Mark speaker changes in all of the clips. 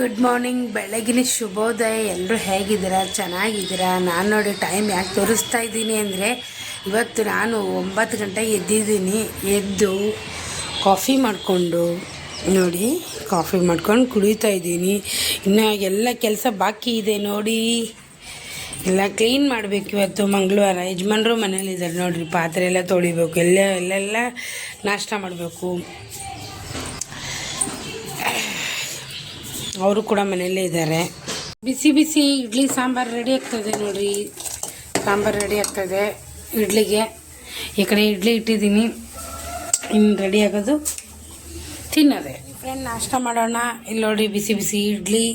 Speaker 1: Good morning ಬೆಳಗಿನ ಶುಭೋದಯ. ಎಲ್ಲರೂ ಹೇಗಿದ್ದೀರಾ? ಚೆನ್ನಾಗಿದ್ದೀರಾ? ನಾನು ನೋಡಿ ಟೈಮ್ ಯಾಕೆ ತೋರಿಸ್ತಾ ಇದ್ದೀನಿ ಅಂದರೆ, ಇವತ್ತು ನಾನು ಒಂಬತ್ತು ಗಂಟೆಗೆ ಎದ್ದಿದ್ದೀನಿ. ಎದ್ದು ಕಾಫಿ ಮಾಡಿಕೊಂಡು, ನೋಡಿ ಕಾಫಿ ಮಾಡ್ಕೊಂಡು ಕುಡಿತಾ ಇದ್ದೀನಿ. ಇನ್ನು ಎಲ್ಲ ಕೆಲಸ ಬಾಕಿ ಇದೆ ನೋಡಿ. ಎಲ್ಲ ಕ್ಲೀನ್ ಮಾಡಬೇಕು ಇವತ್ತು. ಮಂಗಳವಾರ ಯಜಮಾನ್ರು ಮನೇಲಿದ್ದಾರೆ ನೋಡಿರಿ. ಪಾತ್ರೆ ಎಲ್ಲ ತೊಳಿಬೇಕು. ಎಲ್ಲ ಎಲ್ಲೆಲ್ಲ ನಾಷ್ಟ ಮಾಡಬೇಕು. ಅವರು ಕೂಡ ಮನೆಯಲ್ಲೇ ಇದ್ದಾರೆ. ಬಿಸಿ ಬಿಸಿ ಇಡ್ಲಿ, ಸಾಂಬಾರು ರೆಡಿ ಆಗ್ತದೆ ನೋಡ್ರಿ. ಸಾಂಬಾರು ರೆಡಿ ಆಗ್ತದೆ ಇಡ್ಲಿಗೆ. ಈ ಕಡೆ ಇಡ್ಲಿ ಇಟ್ಟಿದ್ದೀನಿ. ಇನ್ನು ರೆಡಿ ಆಗೋದು ತಿನ್ನೋದೆ. ಫ್ರೆಂಡ್ ನಾಷ್ಟ ಮಾಡೋಣ. ಇಲ್ಲಿ ನೋಡಿ ಬಿಸಿ ಬಿಸಿ ಇಡ್ಲಿ,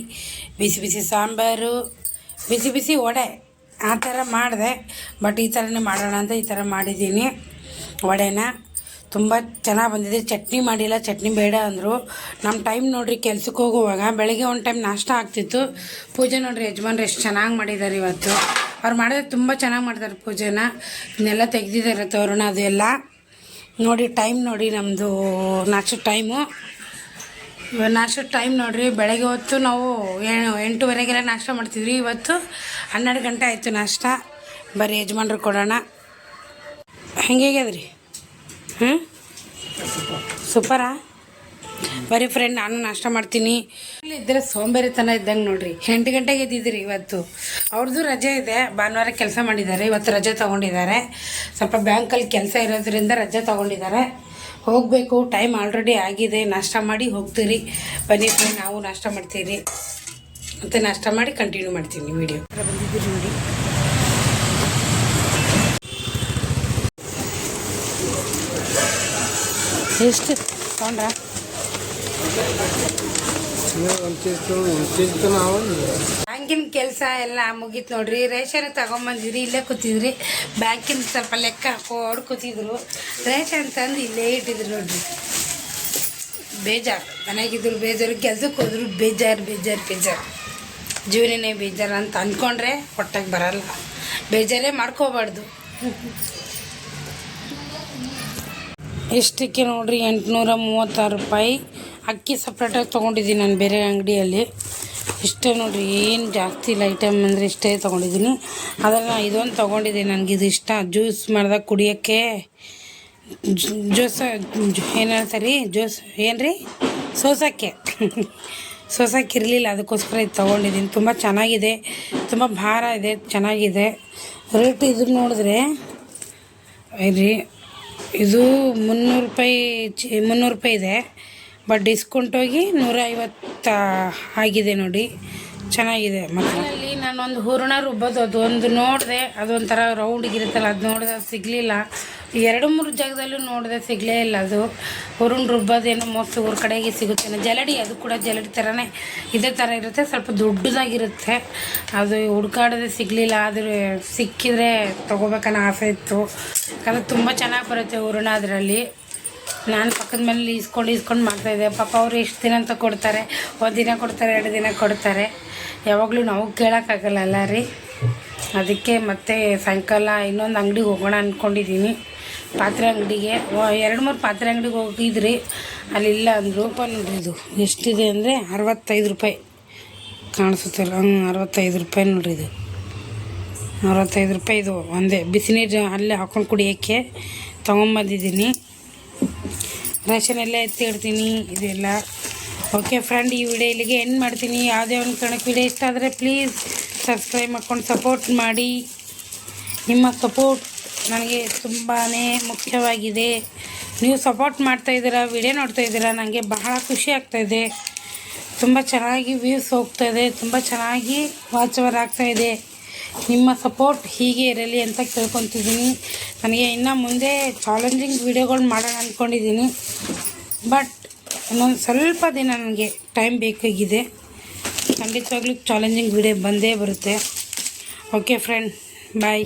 Speaker 1: ಬಿಸಿ ಬಿಸಿ ಸಾಂಬಾರು, ಬಿಸಿ ಬಿಸಿ ವಡೆ. ಆ ಥರ ಮಾಡಿದೆ. ಬಟ್ ಈ ಥರನೇ ಮಾಡೋಣ ಅಂತ ಈ ಥರ ಮಾಡಿದ್ದೀನಿ. ವಡೆನ. ತುಂಬ ಚೆನ್ನಾಗಿ ಬಂದಿದೆ. ಚಟ್ನಿ ಮಾಡಿಲ್ಲ, ಚಟ್ನಿ ಬೇಡ ಅಂದರು. ನಮ್ಮ ಟೈಮ್ ನೋಡಿರಿ ಕೆಲ್ಸಕ್ಕೆ ಹೋಗುವಾಗ ಬೆಳಗ್ಗೆ ಒಂದು ಟೈಮ್ ನಾಷ್ಟ ಆಗ್ತಿತ್ತು. ಪೂಜೆ ನೋಡಿರಿ ಯಜಮಾನ್ರು ಎಷ್ಟು ಚೆನ್ನಾಗಿ ಮಾಡಿದ್ದಾರೆ ಇವತ್ತು. ಅವ್ರು ಮಾಡಿದ್ರೆ ತುಂಬ ಚೆನ್ನಾಗಿ ಮಾಡ್ತಾರೆ ಪೂಜೆನ. ಇನ್ನೆಲ್ಲ ತೆಗೆದಿದ್ದಾರೆ ತೋರಣ ಅದು ಎಲ್ಲ ನೋಡಿ ಟೈಮ್ ನೋಡಿ ನಮ್ಮದು ನಾಷ್ಟ ಟೈಮು ನಾಷ್ಟ ಟೈಮ್ ನೋಡಿರಿ, ಬೆಳಗ್ಗೆ ಹೊತ್ತು ನಾವು ಎಂಟೂವರೆಗೆಲ್ಲ ನಾಷ್ಟ ಮಾಡ್ತಿದ್ವಿ. ಇವತ್ತು ಹನ್ನೆರಡು ಗಂಟೆ ಆಯಿತು ನಾಷ್ಟ. ಬರೀ ಯಜಮಾನ್ರು ಕೊಡೋಣ. ಹೆಂಗೇಗ್ಯದ್ರಿ ಹ್ಞೂ ಸೂಪರಾ? ಬರೀ ಫ್ರೆಂಡ್ ನಾನು ನಾಷ್ಟ ಮಾಡ್ತೀನಿ. ಇಲ್ಲಿ ಇದ್ದರೆ ಸೋಂಬೇರಿತನ ಇದ್ದಂಗೆ ನೋಡ್ರಿ. ಎಂಟು ಗಂಟೆಗೆ ಎದ್ದಿದ್ರಿ ಇವತ್ತು. ಅವ್ರದ್ದು ರಜೆ ಇದೆ. ಭಾನುವಾರ ಕೆಲಸ ಮಾಡಿದ್ದಾರೆ. ಇವತ್ತು ರಜೆ ತೊಗೊಂಡಿದ್ದಾರೆ. ಸ್ವಲ್ಪ ಬ್ಯಾಂಕಲ್ಲಿ ಕೆಲಸ ಇರೋದ್ರಿಂದ ರಜೆ ತೊಗೊಂಡಿದ್ದಾರೆ. ಹೋಗಬೇಕು. ಟೈಮ್ ಆಲ್ರೆಡಿ ಆಗಿದೆ. ನಾಷ್ಟ ಮಾಡಿ ಹೋಗ್ತೀರಿ. ಬನ್ನಿ ಫ್ರೆಂಡ್ ನಾವು ನಾಷ್ಟ ಮಾಡ್ತೀರಿ. ಮತ್ತು ನಾಷ್ಟ ಮಾಡಿ ಕಂಟಿನ್ಯೂ ಮಾಡ್ತೀನಿ ವಿಡಿಯೋ ಬಂದಿದ್ದೀರಿ ನೋಡಿ ಎಷ್ಟು? ತೊಗೊಂಡ್ರ? ಬ್ಯಾಂಕಿನ ಕೆಲಸ ಎಲ್ಲ ಮುಗೀತು ನೋಡ್ರಿ. ರೇಷನ್ ತಗೊಂಬಂದಿದ್ರಿ, ಇಲ್ಲೇ ಕೂತಿದ್ರಿ. ಬ್ಯಾಂಕಿನ ಸ್ವಲ್ಪ ಲೆಕ್ಕ ಹಾಕೋಡ್ ಕೂತಿದ್ರು. ರೇಷನ್ ತಂದು ಇಲ್ಲೇ ಇಟ್ಟಿದ್ರು ನೋಡ್ರಿ. ಬೇಜಾರು. ಮನೆಗಿದ್ರು ಬೇಜಾರು ಕೆಲ್ಸಕ್ಕೆ ಹೋದ್ರು ಬೇಜಾರು ಬೇಜಾರು ಬೇಜಾರು. ಜೀವನನೇ ಬೇಜಾರು ಅಂತ ಅಂದ್ಕೊಂಡ್ರೆ ಹೊಟ್ಟೆಗೆ ಬರಲ್ಲ. ಬೇಜಾರೇ ಮಾಡ್ಕೋಬಾರ್ದು. ಇಷ್ಟಕ್ಕೆ ನೋಡ್ರಿ ಎಂಟುನೂರ ಮೂವತ್ತಾರು ರೂಪಾಯಿ. ಅಕ್ಕಿ ಸಪ್ರೇಟಾಗಿ ತೊಗೊಂಡಿದ್ದೀನಿ ನಾನು ಬೇರೆ ಅಂಗಡಿಯಲ್ಲಿ. ಇಷ್ಟೇ ನೋಡಿರಿ, ಏನು ಜಾಸ್ತಿ ಇಲ್ಲ ಐಟಮ್ ಅಂದರೆ ಇಷ್ಟೇ ತೊಗೊಂಡಿದ್ದೀನಿ. ಅದನ್ನು ಇದೊಂದು ತೊಗೊಂಡಿದ್ದೀನಿ. ನನಗೆ ಇದು ಇಷ್ಟ. ಜ್ಯೂಸ್ ಮಾಡಿದಾಗ ಕುಡಿಯೋಕ್ಕೆ ಜ್ಯೂಸ ಏನು ಹೇಳ್ತಾರೆ ಜ್ಯೂಸ್ ಏನು ರೀ ಸೋಸಕ್ಕೆ. ಸೋಸಕ್ಕೆ ಇರಲಿಲ್ಲ, ಅದಕ್ಕೋಸ್ಕರ ಇದು ತೊಗೊಂಡಿದ್ದೀನಿ. ತುಂಬ ಚೆನ್ನಾಗಿದೆ. ತುಂಬ ಭಾರ ಇದೆ, ಚೆನ್ನಾಗಿದೆ. ರೇಟ್ ಇದು ನೋಡಿದ್ರೆ ರೀ ಇದು ಮುನ್ನೂರು ರೂಪಾಯಿ ಚಿ, ಮುನ್ನೂರು ರೂಪಾಯಿ ಇದೆ. ಬಟ್ ಡಿಸ್ಕೌಂಟ್ ಹೋಗಿ ನೂರ ಐವತ್ತು ಆಗಿದೆ ನೋಡಿ. ಚೆನ್ನಾಗಿದೆ ನಾನು ನಾನೊಂದು ಹೂರಣ ರುಬ್ಬೋದು. ಅದು ಒಂದು ನೋಡಿದೆ, ಅದೊಂಥರ ರೌಂಡಿಗಿರುತ್ತಲ್ಲ ಅದು ನೋಡಿದೆ ಸಿಗಲಿಲ್ಲ. ಎರಡು ಮೂರು ಜಾಗದಲ್ಲೂ ನೋಡಿದೆ ಸಿಗಲೇ ಇಲ್ಲ. ಅದು ಹುರುಣ್ ರುಬ್ಬೋದೇನೋ ಮೋಸ್ಟ್ ಊರ ಕಡೆಗೆ ಸಿಗುತ್ತೆ ಜಲಡಿ, ಅದು ಕೂಡ ಜಲಡಿ ಥರನೇ ಇದೇ ಥರ ಇರುತ್ತೆ. ಸ್ವಲ್ಪ ದೊಡ್ಡದಾಗಿರುತ್ತೆ. ಅದು ಹುಡ್ಕಾಡೋದೇ ಸಿಗಲಿಲ್ಲ. ಆದರೆ ಸಿಕ್ಕಿದ್ರೆ ತೊಗೋಬೇಕನ್ನೋ ಆಸೆ ಇತ್ತು. ಯಾಕಂದರೆ ತುಂಬ ಚೆನ್ನಾಗಿ ಬರುತ್ತೆ ಹೂರಣ ಅದರಲ್ಲಿ. ನಾನು ಪಕ್ಕದ ಮೇಲೆ ಈಸ್ಕೊಂಡು ಈಸ್ಕೊಂಡು ಮಾಡ್ತಾಯಿದ್ದೆ ಪಾಪ ಅವರು ಎಷ್ಟು ದಿನ ಅಂತ ಕೊಡ್ತಾರೆ. ಒಂದು ದಿನ ಕೊಡ್ತಾರೆ, ಎರಡು ದಿನ ಕೊಡ್ತಾರೆ. ಯಾವಾಗಲೂ ನಾವು ಕೇಳೋಕ್ಕಾಗಲ್ಲ ರೀ. ಅದಕ್ಕೆ ಮತ್ತೆ ಸಾಯಂಕಾಲ ಇನ್ನೊಂದು ಅಂಗಡಿಗೆ ಹೋಗೋಣ ಅಂದ್ಕೊಂಡಿದ್ದೀನಿ ಪಾತ್ರೆ ಅಂಗಡಿಗೆ. ಎರಡು ಮೂರು ಪಾತ್ರೆ ಅಂಗಡಿಗೆ ಹೋಗಿದ್ರಿ. ಅಲ್ಲಿಲ್ಲ ಅಂದರು. ನೋಡ್ರಿ ಇದು ಎಷ್ಟಿದೆ ಅಂದರೆ ಅರವತ್ತೈದು ರೂಪಾಯಿ ಕಾಣಿಸುತ್ತಲ್ಲ ಹ್ಞೂ ಅರವತ್ತೈದು ರೂಪಾಯಿ ನೋಡ್ರಿ ಇದು. ಅರವತ್ತೈದು ರೂಪಾಯಿ ಇದು. ಒಂದೇ ಬಿಸಿನೀರು ಅಲ್ಲೇ ಹಾಕೊಂಡು ಕುಡಿಯೋಕ್ಕೆ ತೊಗೊಂಬಂದಿದ್ದೀನಿ. ರೇಷನ್ ಎಲ್ಲ ಎತ್ತಿ ಇಡ್ತೀನಿ ಇದೆಲ್ಲ. ಓಕೆ ಫ್ರೆಂಡ್ ಈ ವಿಡಿಯೋ ಇಲ್ಲಿಗೆ ಏನು ಮಾಡ್ತೀನಿ. ಯಾವುದೇ ಒಂದು ಕಣಕ್ಕೆ ವಿಡಿಯೋ ಇಷ್ಟ ಆದರೆ ಪ್ಲೀಸ್ ಸಬ್ಸ್ಕ್ರೈಬ್ ಮಾಡ್ಕೊಂಡು ಸಪೋರ್ಟ್ ಮಾಡಿ. ನಿಮ್ಮ ಸಪೋರ್ಟ್ ನನಗೆ ತುಂಬಾ ಮುಖ್ಯವಾಗಿದೆ. ನೀವು ಸಪೋರ್ಟ್ ಮಾಡ್ತಾಯಿದ್ದೀರಾ ವಿಡಿಯೋ ನೋಡ್ತಾ ಇದ್ದೀರಾ ನನಗೆ ಬಹಳ ಖುಷಿ ಆಗ್ತಾಯಿದೆ ತುಂಬ ಚೆನ್ನಾಗಿ ವ್ಯೂಸ್ ಇದೆ, ತುಂಬ ಚೆನ್ನಾಗಿ ವಾಚ್ ಅವರ್ ಆಗ್ತಾಯಿದೆ ನಿಮ್ಮ ಸಪೋರ್ಟ್ ಹೀಗೆ ಇರಲಿ ಅಂತ ಕೇಳ್ಕೊತಿದ್ದೀನಿ. ನನಗೆ ಇನ್ನು ಮುಂದೆ ಚಾಲೆಂಜಿಂಗ್ ವೀಡಿಯೋಗಳು ಮಾಡೋಣ ಅಂದ್ಕೊಂಡಿದ್ದೀನಿ ಬಟ್ ಇನ್ನೊಂದು ಸ್ವಲ್ಪ ದಿನ ನನಗೆ ಟೈಮ್ ಬೇಕಾಗಿದೆ. ಖಂಡಿತವಾಗ್ಲೂ ಚಾಲೆಂಜಿಂಗ್ ವಿಡಿಯೋ ಬಂದೇ ಬರುತ್ತೆ. Okay friend bye